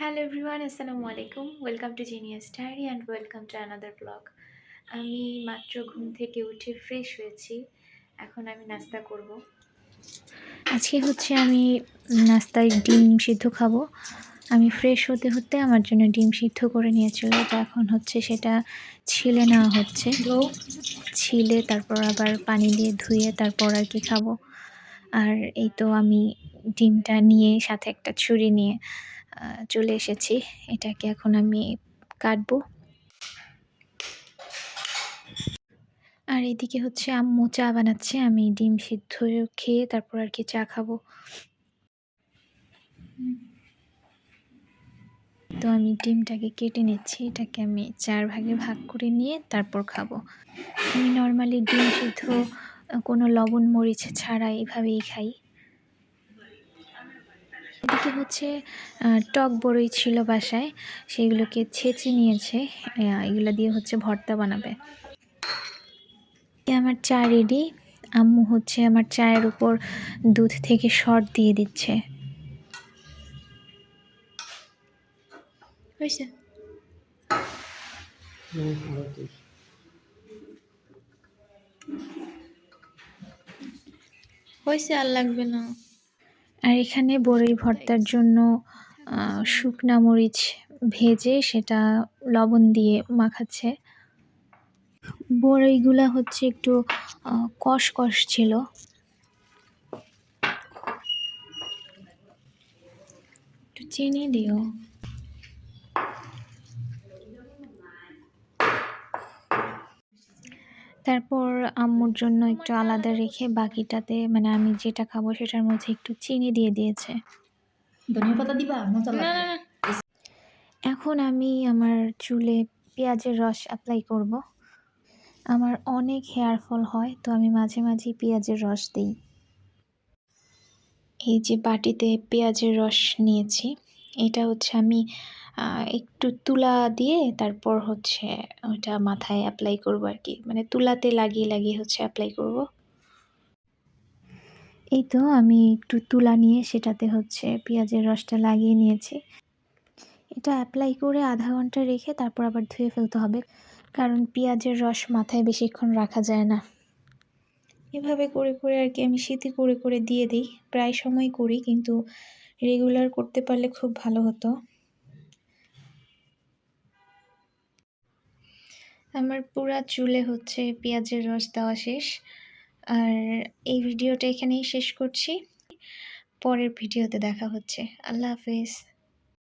Hello everyone আসসালামু আলাইকুম welcome to genius diary and welcome to another blog আমি মাত্র ঘুম থেকে উঠে ফ্রেশ হয়েছি। এখন আমি নাস্তা করব। আজকে হচ্ছে আমি নাস্তায় ডিম সিদ্ধ খাব। আমি ফ্রেশ হতে হতে আমার জন্য ডিম সিদ্ধ করে নিয়েছিল। তো এখন হচ্ছে সেটা ছিলে নেওয়া হচ্ছে। ছিলে, তারপর আবার পানি দিয়ে ধুয়ে তারপর আর কি খাব। আর এই তো আমি ডিমটা নিয়ে সাথে একটা ছুরি নিয়ে চলে এসেছি। এটাকে এখন আমি কাটবো। আর এদিকে হচ্ছে আম্মু চা বানাচ্ছে, আমি ডিম সিদ্ধ খেয়ে তারপর আর কি চা খাব। তো আমি ডিমটাকে কেটে নিচ্ছি, এটাকে আমি চার ভাগে ভাগ করে নিয়ে তারপর খাব। আমি নর্মালি ডিম সিদ্ধ, কোনো লবণ মরিচ ছাড়া এইভাবেই খাই। এদিকে হচ্ছে টক বড়ই ছিল বাসায় সেগুলোকে ছেঁচে নিয়েছে এগুলো দিয়ে হচ্ছে ভর্তা বানাবে। আমার চা রেডি আম্মু হচ্ছে আমার চায়ের উপর দুধ থেকে শর্ট দিয়ে দিচ্ছে। হয়েছে? হয়েছে আর লাগবে না। আর এখানে বড়ই ভর্তার জন্য শুকনা মরিচ ভেজে সেটা লবণ দিয়ে মাখাচ্ছে। বড়ইগুলা হচ্ছে একটু আহ, কষ কষ ছিল। একটু চিনি দিও। তারপর আম্মুর জন্য একটু আলাদা রেখে বাকিটাতে মানে আমি যেটা খাব সেটার মধ্যে একটু চিনি দিয়ে দিয়েছে। ধনিয়া পাতা দিবা? মজা লাগবে। এখন আমি আমার চুলে পেঁয়াজের রস অ্যাপ্লাই করব। আমার অনেক হেয়ার ফল হয় তো আমি মাঝে মাঝে পেঁয়াজের রস দিই। এই যে বাটিতে পেঁয়াজের রস নিয়েছি। এটা হচ্ছে আমি একটু তুলা দিয়ে তারপর হচ্ছে ওটা মাথায় অ্যাপ্লাই করব আর কি মানে তুলাতে লাগিয়ে লাগিয়ে হচ্ছে অ্যাপ্লাই করব। এই তো আমি একটু তুলা নিয়ে সেটাতে হচ্ছে পেঁয়াজের রসটা লাগিয়ে নিয়েছি। এটা অ্যাপ্লাই করে আধা ঘণ্টা রেখে তারপর আবার ধুয়ে ফেলতে হবে। কারণ পেঁয়াজের রস মাথায় বেশিক্ষণ রাখা যায় না। এভাবে করে করে আর কি আমি স্মৃতি করে করে দিয়ে দিই। প্রায় সময় করি, কিন্তু রেগুলার করতে পারলে খুব ভালো হতো। আমার পুরা চুলে হচ্ছে পেঁয়াজের রস দেওয়া শেষ। আর এই ভিডিওটা এখানেই শেষ করছি। পরের ভিডিওতে দেখা হচ্ছে। আল্লাহ হাফেজ।